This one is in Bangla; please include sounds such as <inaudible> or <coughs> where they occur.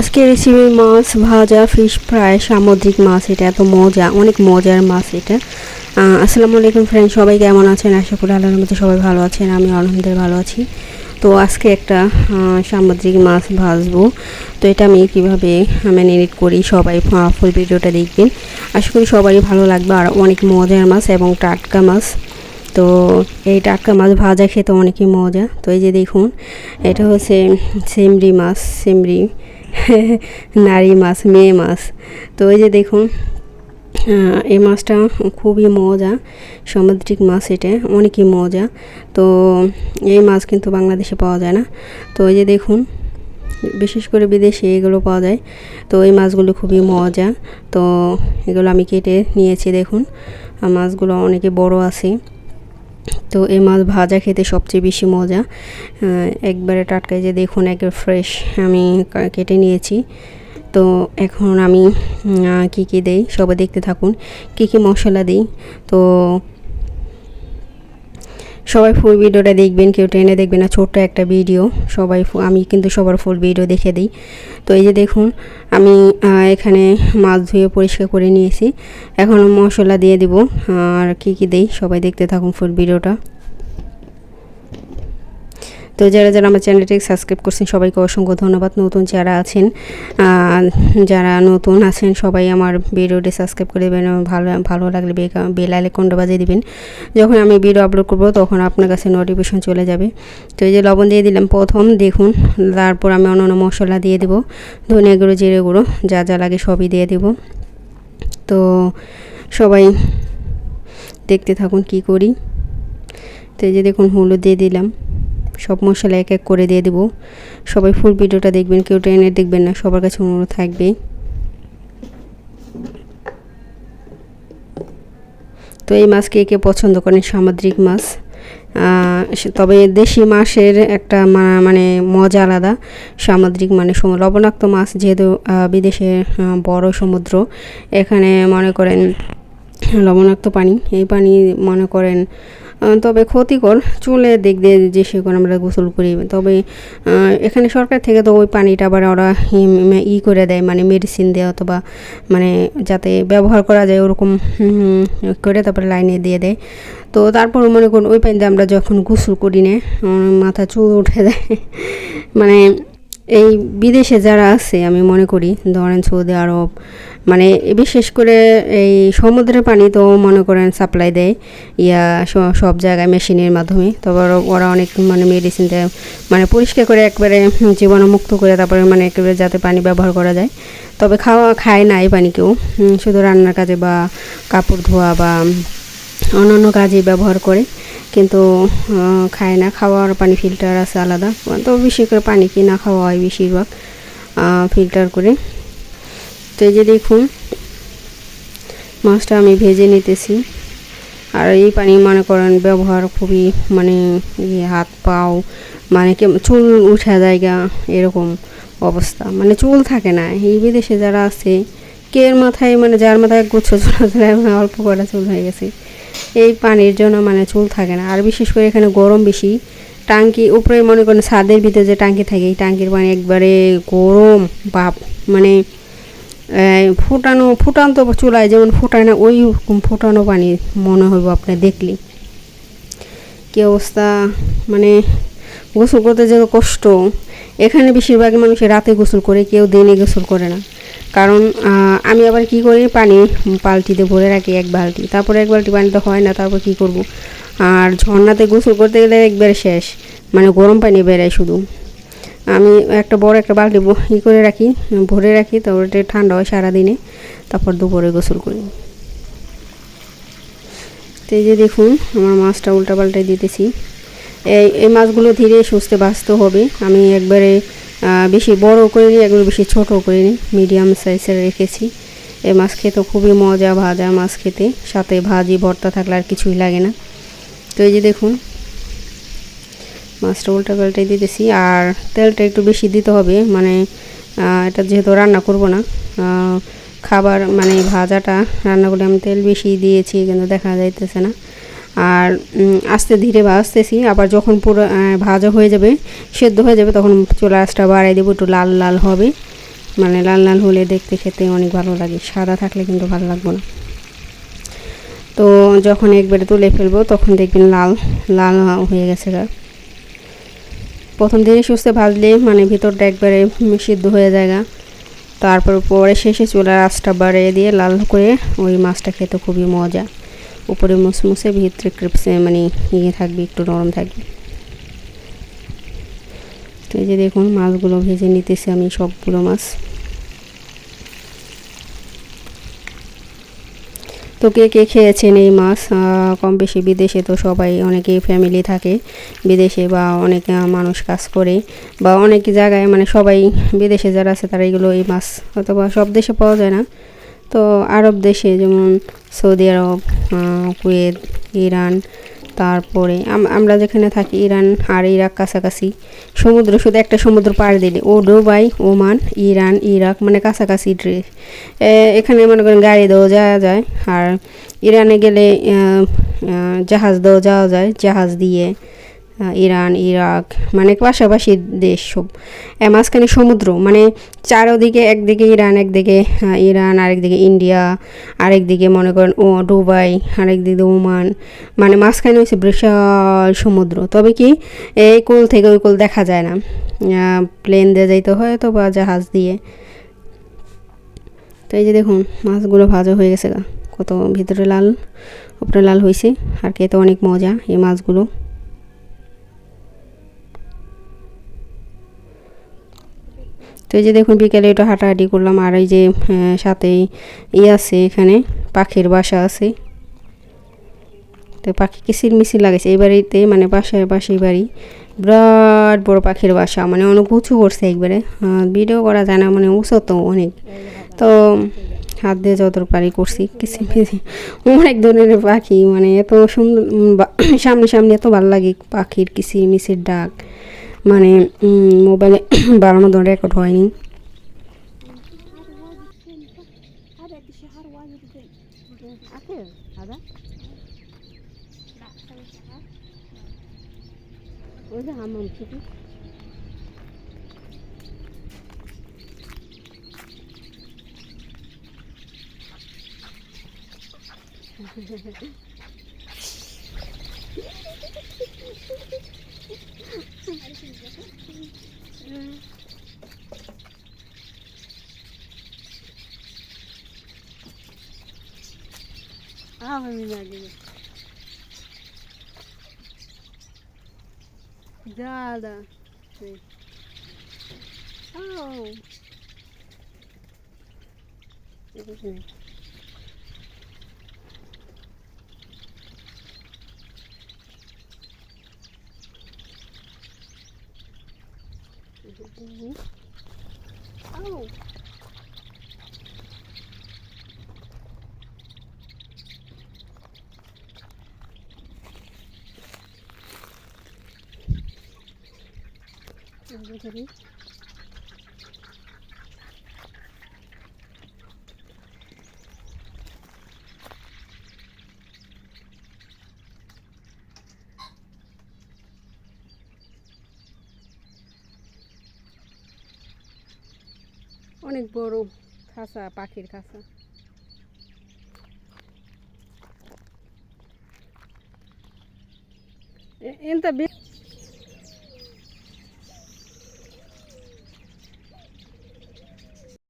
আজকে রেসিপি মাছ, ভাজা ফিশ ফ্রাই সামুদ্রিক মাছ, এটা এত মজা, অনেক মজার মাছ এটা। আসসালামু আলাইকুম ফ্রেন্ড সবাই কেমন আছেন? আশা করি আল্লাহর মধ্যে সবাই ভালো আছেন, আমি আলহামদুলিল্লাহ ভালো আছি। তো আজকে একটা সামুদ্রিক মাছ ভাজবো। তো এটা আমি কীভাবে ম্যারিনেট করি, সবাই ফুল ভিডিওটা দেখবেন। আশা করি সবারই ভালো লাগবে, আর অনেক মজার মাছ এবং টাটকা মাছ। তো এই টাটকা মাছ ভাজা খেতে অনেকই মজা। তো এই যে দেখুন, এটা হচ্ছে সেমরি মাছ, সেমরি। নারী মাছ, মেয়ে মাছ। তো এই যে দেখুন এই মাছটা খুবই মজা, সামুদ্রিক মাছ এটা, অনেকই মজা। তো এই মাছ কিন্তু বাংলাদেশে পাওয়া যায় না। তো এই যে দেখুন, বিশেষ করে বিদেশে এগুলো পাওয়া যায়। তো এই মাছগুলো খুবই মজা। তো এগুলো আমি কেটে নিয়েছি, দেখুন। মাছগুলো অনেকে বড় আছে। তো এ মাছ ভাজা খেতে সবচেয়ে বেশি মজা। একবারে টাটকায় যে দেখুন একবার ফ্রেশ আমি কেটে নিয়েছি। তো এখন আমি কি কি দেই সবাই দেখতে থাকুন। কি কি মশলা দিই? তো সবাই ফুল ভিডিওটা দেখবেন, কেউ ট্রেনে দেখবেন না, ছোট্ট একটা ভিডিও সবাই আমি কিন্তু সবার ফুল ভিডিও দেখে দিই। তো এই যে দেখুন, আমি এখানে মাছ ধুয়ে পরিষ্কার করে নিয়েছি। এখন মশলা দিয়ে দিব, আর কি কি দেই, সবাই দেখতে থাকুন ফুল ভিডিওটা তো যারা যারা আমার চ্যানেলটিকে সাবস্ক্রাইব করছেন, সবাইকে অসংখ্য ধন্যবাদ। নতুন যারা আছেন যারা নতুন আছেন, সবাই আমার ভিডিওটি সাবস্ক্রাইব করে দেবেন ভালো ভালো লাগলে বে- বেল আইকনটা বাজিয়ে দিবেন। যখন আমি ভিডিও আপলোড করব, তখন আপনার কাছে নোটিফিকেশন চলে যাবে। তো এই যে লবণ দিয়ে দিলাম, প্রথম দেখুন, তারপর আমি অন্য অন্য মশলা দিয়ে দেবো। ধনিয়া গুঁড়ো, জিরে গুঁড়ো, যা যা লাগে সবই দিয়ে দেবো। তো সবাই দেখতে থাকুন কি করি। তো এই যে দেখুন, হলুদ দিয়ে দিলাম। সব মশলা এক এক করে দিয়ে দেবো। সবাই ফুল ভিডিওটা দেখবেন, কেউ ট্রেনে দেখবেন না, সবার কাছে অনুরোধ থাকবে। তো এই মাছ কে কে পছন্দ করেন? সামুদ্রিক মাছ। তবে দেশি মাছের একটা মানে মজা আলাদা। সামুদ্রিক মানে লবণাক্ত মাছ, যেহেতু বিদেশে বড় সমুদ্র। এখানে মনে করেন লবণাক্ত পানি। এই পানি মনে করেন তবে ক্ষতিকর চুলের দিক দিয়ে যে সে করে আমরা গোসল করি, তবে এখানে সরকার থেকে তো ওই পানিটা আবার ওরা ই করে দেয় মানে মেডিসিন দেয় অথবা মানে যাতে ব্যবহার করা যায় ওরকম করে তারপরে লাইনে দিয়ে দেয়। তো তারপর মনে করুন, ওই পানিতে আমরা যখন গোসল করি না মাথা চুল উঠে দেয় মানে এই বিদেশে যারা আছে, আমি মনে করি, ধরেন সৌদি আরব মানে বিশেষ করে এই সমুদ্রের পানি তো মনে করেন সাপ্লাই দেয়। ইয়া সব জায়গায় মেশিনের মাধ্যমে। তবে ওরা- অনেক মানে মেডিসিন দেয়। মানে পরিষ্কার করে একবারে জীবাণুমুক্ত করে তারপরে মানে একেবারে যাতে পানি ব্যবহার করা যায়। তবে খাওয়া, খায় না এই পানি কেউ। শুধু রান্নার কাজে বা কাপড় ধোয়া বা অন্যান্য কাজে ব্যবহার করে। কিন্তু খায় না। খাওয়ার পানি ফিল্টার আছে আলাদা। তো বেশি করে পানি কিনা খাওয়া হয় বেশিরভাগ। ফিল্টার করে। তো দেখুন মাছটা আমি ভেজে নিতেছি। আর এই পানি মনে করেন ব্যবহার খুবই মানে ইয়ে হাত পাও মানে চুল উঠা জায়গা এরকম অবস্থা। মানে চুল থাকে না। এই বিদেশে যারা আছে কের মাথায় মানে যার মাথায় গুচ্ছ চুল আছে, অল্প কটা চুল হয়ে গেছে। এই পানির জন্য মানে চুল থাকে না। আর বিশেষ করে এখানে গরম বেশি। টাঙ্কি উপরে মনে করেন ছাদের ভিতরে যে টাঙ্কি থাকে এই টাঙ্কির পানি একবারে গরম বাপ মানে ফুটানো, ফুটান্ত চুলায় যেমন ফুটায় না, ওই ফুটানো পানি মনে হইব আপনি দেখলি কি অবস্থা? মানে গোসল করতে যে কষ্ট। এখানে বেশিরভাগ মানুষ রাতে গোসল করে, কেউ দিনে গোসল করে না। কারণ আমি আবার কি করি? পানি বালতিতে ভরে রাখি, এক বালতি। তারপরে এক বালতি পানি তো হয় না, তারপর কি করব? আর ঝর্ণাতে গোসল করতে গেলে একবারে শেষ। মানে গরম পানি বেরোয় শুধু। আমি একটা বড় একটা বালতি ই করে রাখি, ভরে রাখি তারপর এটা ঠান্ডা হয় সারাদিনে, তারপর দুপুরে গোসল করি। তো এই যে দেখুন, আমার মাছটা উল্টা পাল্টাই দিতেছি। এই এই মাছগুলো ধীরে সুস্থে বাঁচতে হবে। আমি একবারে বেশি বড় করে নিই একবারে বেশি ছোটো করে নিই মিডিয়াম সাইজের রেখেছি। এই মাছ খেতে খুবই মজা ভাজা মাছ খেতে, সাথে ভাজি, ভর্তা থাকলে আর কিছুই লাগে না। তো এই যে দেখুন মাছটা উল্টা পাল্টাই দিতেছি। আর তেলটা একটু বেশি দিতে হবে মানে এটা যেহেতু রান্না করব না খাবার মানে ভাজাটা, রান্না করে আমি তেল বেশি দিয়েছি, কিন্তু দেখা যাইতেছে না। আর আস্তে ধীরে ভাজতেছি আবার যখন পুরো ভাজা হয়ে যাবে, সেদ্ধ হয়ে যাবে, তখন চুলা বাড়াই দেবো, একটু লাল লাল হবে। মানে লাল লাল হলে দেখতে, খেতে অনেক ভালো লাগে। সাদা থাকলে কিন্তু ভালো লাগবে না। তো যখন একবারে তুলে ফেলব, তখন দেখবেন লাল লাল হয়ে গেছে গা। প্রথম দিনে সুস্থে ভাজলে মানে ভিতরটা একবারে সিদ্ধ হয়ে যায়। তারপর পরে শেষে চুলার আঁচটা বাড়িয়ে দিয়ে লাল করে ওই মাছটা খেতে খুবই মজা। উপরে মুসমুসে, ভিতরে ক্রিপসে মানে ইয়ে থাকবে, একটু নরম থাকবে। তো এই যে দেখুন, মাছগুলো ভেজে নিতেছি আমি সবগুলো মাছ। তো কে কে খেয়েছেন এই মাছ? কম বেশি বিদেশে তো সবাই অনেকেই ফ্যামিলি থাকে। বিদেশে বা অনেক মানুষ কাজ করে বা অনেক জায়গায় মানে সবাই বিদেশে যারা আছে তারা এগুলো এই মাছ অথবা সব দেশে পাওয়া যায় না। তো আরব দেশে যেমন সৌদি আরব কুয়েত, ইরান তারপরে আমরা যেখানে থাকি, ইরান আর ইরাক কাছাকাছি। সমুদ্র, শুধু একটা সমুদ্র পার দিলে। ও দুবাই, ওমান, ইরান, ইরাক মানে কাছাকাছি ড্রেস। এখানে মনে করেন গাড়ি দেওয়া যাওয়া যায়। আর ইরানে গেলে জাহাজ দেওয়া যাওয়া যায়, জাহাজ দিয়ে। ইরান, ইরাক মানে পাশাপাশি দেশ সব। মাঝখানে সমুদ্র মানে চারোদিকে একদিকে ইরান একদিকে ইরান, আরেকদিকে ইন্ডিয়া, আরেকদিকে মনে করেন, ও, দুবাই, আরেকদিকে ওমান মানে মাঝখানে হচ্ছে বিশাল সমুদ্র। তবে কি, এই কোল থেকে ওই কোল দেখা যায় না। প্লেন দিয়ে যাইতে হয় তো বা জাহাজ দিয়ে। তো এই যে দেখুন, মাছগুলো ভাজা হয়ে গেছে কত ভিতরে লাল, উপরে লাল হয়েছে আর খেতে অনেক মজা এই মাছগুলো। তো এই যে দেখুন বিকেলে একটু হাঁটাহাঁটি করলাম, আর এই যে সাথে ই আছে এখানে, পাখির বাসা আছে। তো পাখি কিসির লাগাইছে, এই বাড়িতে মানে বাসায় পাশেই বাড়ি। বিরাট বড় পাখির বাসা মানে অনেক উঁচু করছে একবারে। ভিডিও করা যায় না মানে উঁচু তো অনেক। তো, হাত দিয়ে যত পারি করছি কিসি মিসি অনেক ধরনের পাখি মানে এত সুন্দর সামনে সামনে এত ভালো লাগে পাখির কিসির মিসির ডাক। মানে মোবাইলে <coughs> বানানো ধরে রেকর্ড হয়নি Thank <laughs> you. А, вы меня любите. Да, да. Ау. Нужно. 이게 뭐지? 아우. 안보들이 অনেক বড় খাঁচা পাখির খাঁচা। এনতা